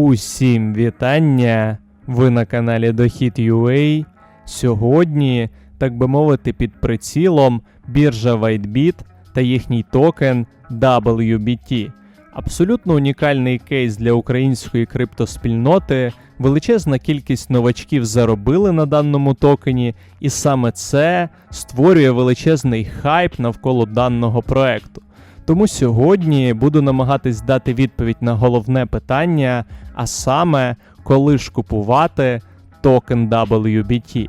Усім вітання! Ви на каналі Дохід.ua. Сьогодні, так би мовити, під прицілом біржа WhiteBit та їхній токен WBT. Абсолютно унікальний кейс для української криптоспільноти. Величезна кількість новачків заробили на даному токені, і саме це створює величезний хайп навколо даного проекту. Тому сьогодні буду намагатись дати відповідь на головне питання, а саме, коли ж купувати токен WBT.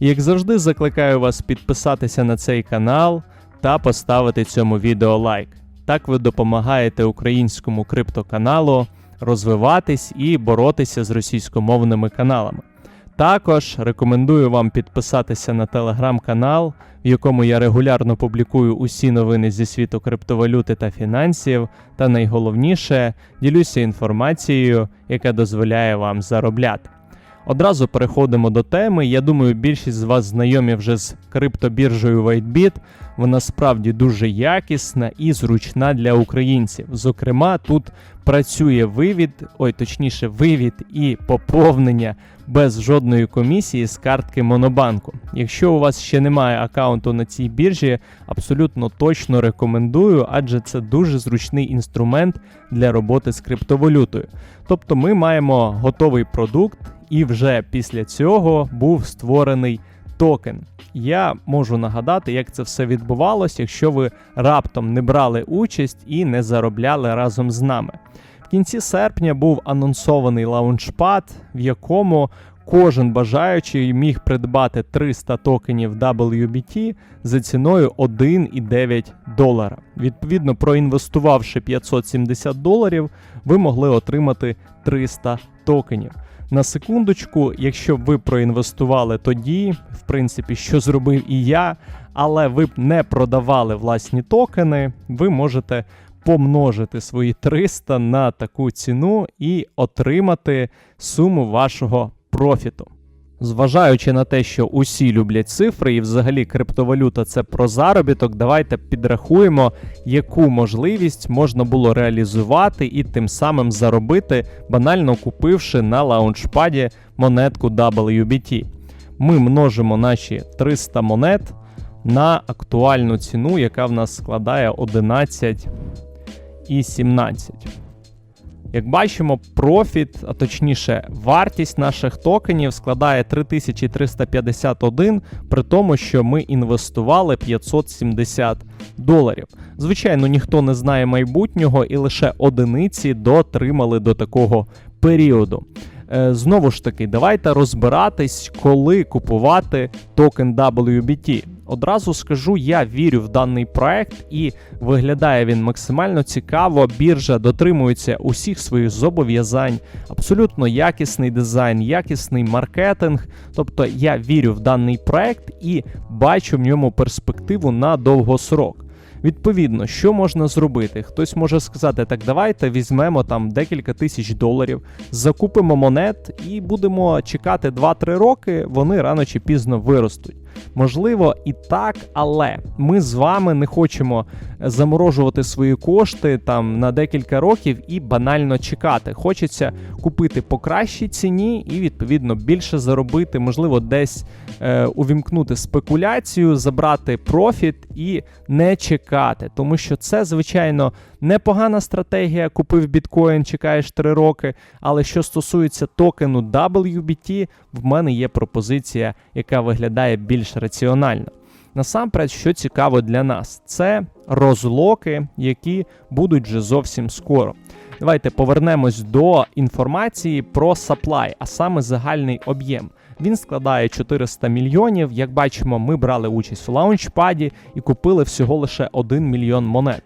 Як завжди, закликаю вас підписатися на цей канал та поставити цьому відео лайк. Так ви допомагаєте українському криптоканалу розвиватись і боротися з російськомовними каналами. Також рекомендую вам підписатися на телеграм-канал, в якому я регулярно публікую усі новини зі світу криптовалюти та фінансів, та найголовніше ділюся інформацією, яка дозволяє вам заробляти. Одразу переходимо до теми. Я думаю, більшість з вас знайомі вже з криптобіржею WhiteBit. Вона справді дуже якісна і зручна для українців. Зокрема, тут працює вивід, ой, точніше, вивід і поповнення без жодної комісії з картки Монобанку. Якщо у вас ще немає аккаунту на цій біржі, абсолютно точно рекомендую, адже це дуже зручний інструмент для роботи з криптовалютою. Тобто ми маємо готовий продукт, і вже після цього був створений токен. Я можу нагадати, як це все відбувалося, якщо ви раптом не брали участь і не заробляли разом з нами. В кінці серпня був анонсований лаунчпад, в якому кожен бажаючий міг придбати 300 токенів WBT за ціною 1,9 долара. Відповідно, проінвестувавши 570 доларів, ви могли отримати 300 токенів. На секундочку, якщо б ви проінвестували тоді, в принципі, що зробив і я, але ви б не продавали власні токени, ви можете помножити свої 300 на таку ціну і отримати суму вашого профіту. Зважаючи на те, що усі люблять цифри, і взагалі криптовалюта це про заробіток, давайте підрахуємо, яку можливість можна було реалізувати і тим самим заробити, банально купивши на лаунчпаді монетку WBT. Ми множимо наші 300 монет на актуальну ціну, яка в нас складає 11,17. Як бачимо, профіт, а точніше, вартість наших токенів складає 3351, при тому, що ми інвестували 570 доларів. Звичайно, ніхто не знає майбутнього, і лише одиниці дотримали до такого періоду. Е, Знову ж таки, давайте розбиратись, коли купувати токен WBT. Одразу скажу, я вірю в даний проект і виглядає він максимально цікаво. Біржа дотримується усіх своїх зобов'язань, абсолютно якісний дизайн, якісний маркетинг. Тобто я вірю в даний проект і бачу в ньому перспективу на довгосрок. Відповідно, що можна зробити? Хтось може сказати, так давайте візьмемо там декілька тисяч доларів, закупимо монет і будемо чекати 2-3 роки, вони рано чи пізно виростуть. Можливо, і так, але ми з вами не хочемо заморожувати свої кошти там на декілька років і банально чекати. Хочеться купити по кращій ціні і відповідно більше заробити, можливо, десь е, увімкнути спекуляцію, забрати профіт і не чекати, тому що це звичайно непогана стратегія. Купив біткоін, чекаєш 3 роки. Але що стосується токену WBT, в мене є пропозиція, яка виглядає більш раціонально. Насамперед, що цікаво для нас, це розлоки, які будуть вже зовсім скоро. Давайте повернемось до інформації про supply, а саме загальний об'єм. Він складає 400 мільйонів. Як бачимо, ми брали участь у лаунчпаді і купили всього лише 1 мільйон монет.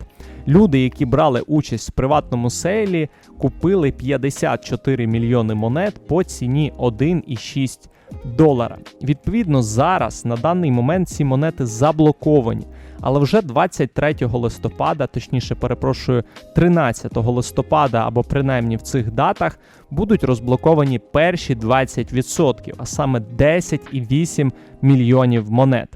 Люди, які брали участь в приватному сейлі, купили 54 мільйони монет по ціні 1,6 долара. Відповідно, зараз на даний момент ці монети заблоковані. Але вже 23 листопада, точніше, перепрошую, 13 листопада або принаймні в цих датах будуть розблоковані перші 20%, а саме 10,8 мільйонів монет.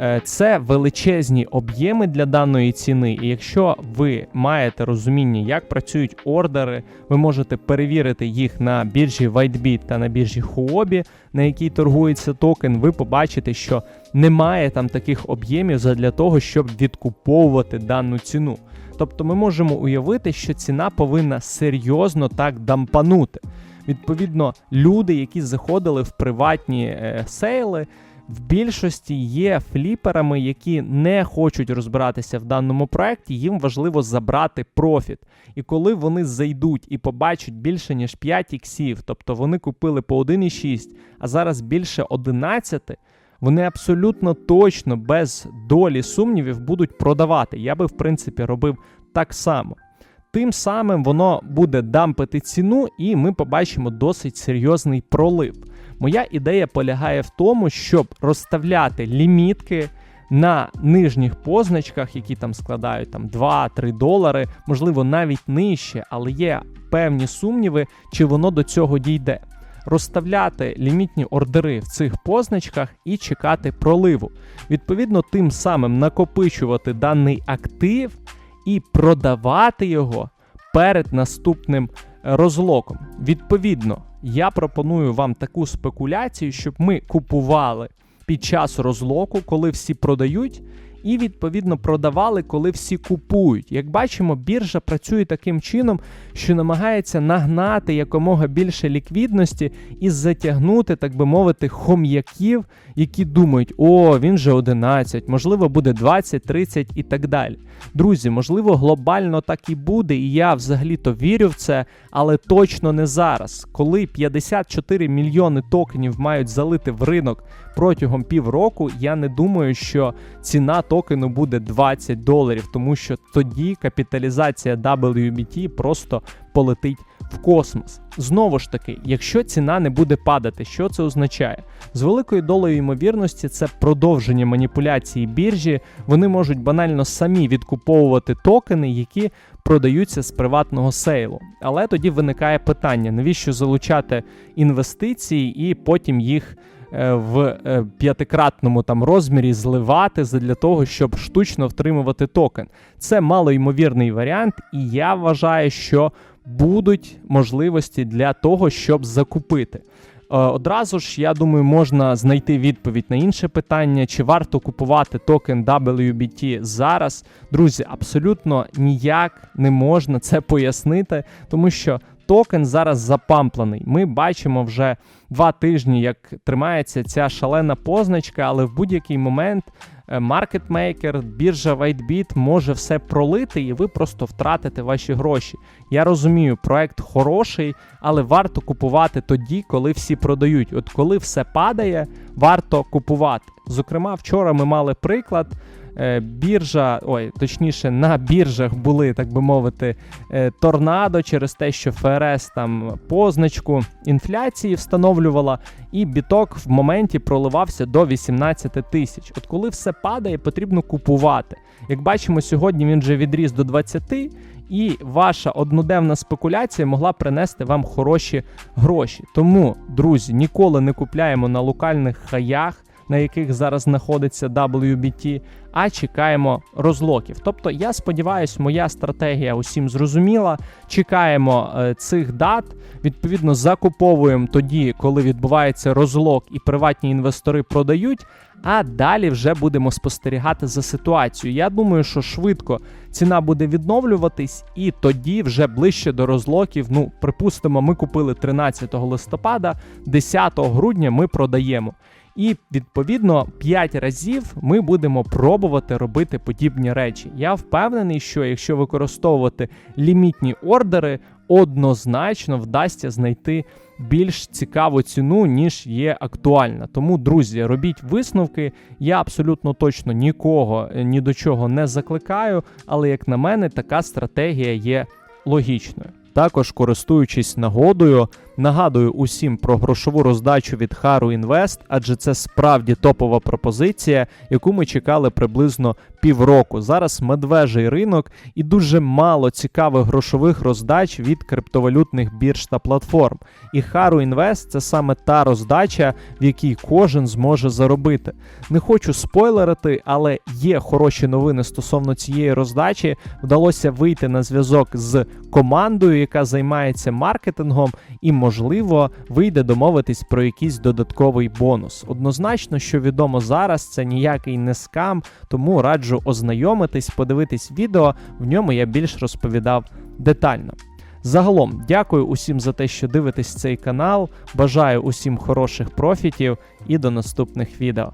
Е, Це величезні об'єми для даної ціни, і якщо ви маєте розуміння, як працюють ордери, ви можете перевірити їх на біржі WhiteBit та на біржі Huobi, на якій торгується токен. Ви побачите, що немає там таких об'ємів для того, щоб відкуповувати дану ціну. Тобто ми можемо уявити, що ціна повинна серйозно так дампанути. Відповідно, люди, які заходили в приватні е, сейли, в більшості є фліперами, які не хочуть розбиратися в даному проекті, їм важливо забрати профіт. І коли вони зайдуть і побачать більше ніж 5 іксів, тобто вони купили по 1,6, а зараз більше 11, вони абсолютно точно без долі сумнівів будуть продавати. Я би, в принципі, робив так само. Тим самим воно буде дампити ціну, і ми побачимо досить серйозний пролив. Моя ідея полягає в тому, щоб розставляти лімітки на нижніх позначках, які там складають там 2-3 долари, можливо, навіть нижче, але є певні сумніви, чи воно до цього дійде. Розставляти лімітні ордери в цих позначках і чекати проливу. Відповідно, тим самим накопичувати даний актив і продавати його перед наступним розлоком. Відповідно, я пропоную вам таку спекуляцію, щоб ми купували під час розлоку, коли всі продають, і відповідно продавали, коли всі купують. Як бачимо, біржа працює таким чином, що намагається нагнати якомога більше ліквідності і затягнути, так би мовити, хом'яків, які думають, о, він же 11, можливо, буде 20, 30 і так далі. Друзі, можливо, глобально так і буде, і я взагалі-то вірю в це, але точно не зараз. Коли 54 мільйони токенів мають залити в ринок протягом півроку, я не думаю, що ціна токену буде 20 доларів, тому що тоді капіталізація WBT просто полетить в космос. Знову ж таки, якщо ціна не буде падати, що це означає? З великою долею ймовірності це продовження маніпуляції біржі. Вони можуть банально самі відкуповувати токени, які продаються з приватного сейлу. Але тоді виникає питання: навіщо залучати інвестиції і потім їх. Е, В е, п'ятикратному там розмірі зливати для того, щоб штучно втримувати токен. Це малоймовірний варіант, і я вважаю, що будуть можливості для того, щоб закупити. Е, Одразу ж, я думаю, можна знайти відповідь на інше питання, чи варто купувати токен WBT зараз. Друзі, абсолютно ніяк не можна це пояснити, тому що токен зараз запамплений. Ми бачимо вже два тижні, як тримається ця шалена позначка, але в будь-який момент е, маркетмейкер, біржа WhiteBit може все пролити, і ви просто втратите ваші гроші. Я розумію, проект хороший, але варто купувати тоді, коли всі продають. От коли все падає, варто купувати. Зокрема, вчора ми мали приклад. Е, Біржа, ой, точніше, на біржах були, так би мовити, е, торнадо через те, що ФРС там позначку інфляції встановлювала, і біток в моменті проливався до 18 тисяч. От коли все падає, потрібно купувати. Як бачимо, сьогодні він вже відріс до 20, і ваша одноденна спекуляція могла принести вам хороші гроші. Тому, друзі, ніколи не купляємо на локальних хаях. На яких зараз знаходиться WBT, а чекаємо розлоків. Тобто, я сподіваюся, моя стратегія усім зрозуміла. Чекаємо е, цих дат, відповідно, закуповуємо тоді, коли відбувається розлок, і приватні інвестори продають. А далі вже будемо спостерігати за ситуацією. Я думаю, що швидко ціна буде відновлюватись, і тоді вже ближче до розлоків. Ну, припустимо, ми купили 13 листопада, 10 грудня ми продаємо. І відповідно 5 разів ми будемо пробувати робити подібні речі. Я впевнений, що якщо використовувати лімітні ордери, однозначно вдасться знайти більш цікаву ціну, ніж є актуальна. Тому, друзі, робіть висновки. Я абсолютно точно нікого е, ні до чого не закликаю, але як на мене, така стратегія є логічною. Також користуючись нагодою, Нагадую усім про грошову роздачу від Haru Invest, адже це справді топова пропозиція, яку ми чекали приблизно півроку. Зараз медвежий ринок і дуже мало цікавих грошових роздач від криптовалютних бірж та платформ. І Haru Invest – це саме та роздача, в якій кожен зможе заробити. Не хочу спойлерити, але є хороші новини стосовно цієї роздачі. Вдалося вийти на зв'язок з командою, яка займається маркетингом, і, можливо, вийде домовитись про якийсь додатковий бонус. Однозначно, що відомо зараз, це ніякий не скам, тому раджу ознайомитись, подивитись відео. В ньому я більш розповідав детально. Загалом, дякую усім за те, що дивитесь цей канал. Бажаю усім хороших профітів і до наступних відео.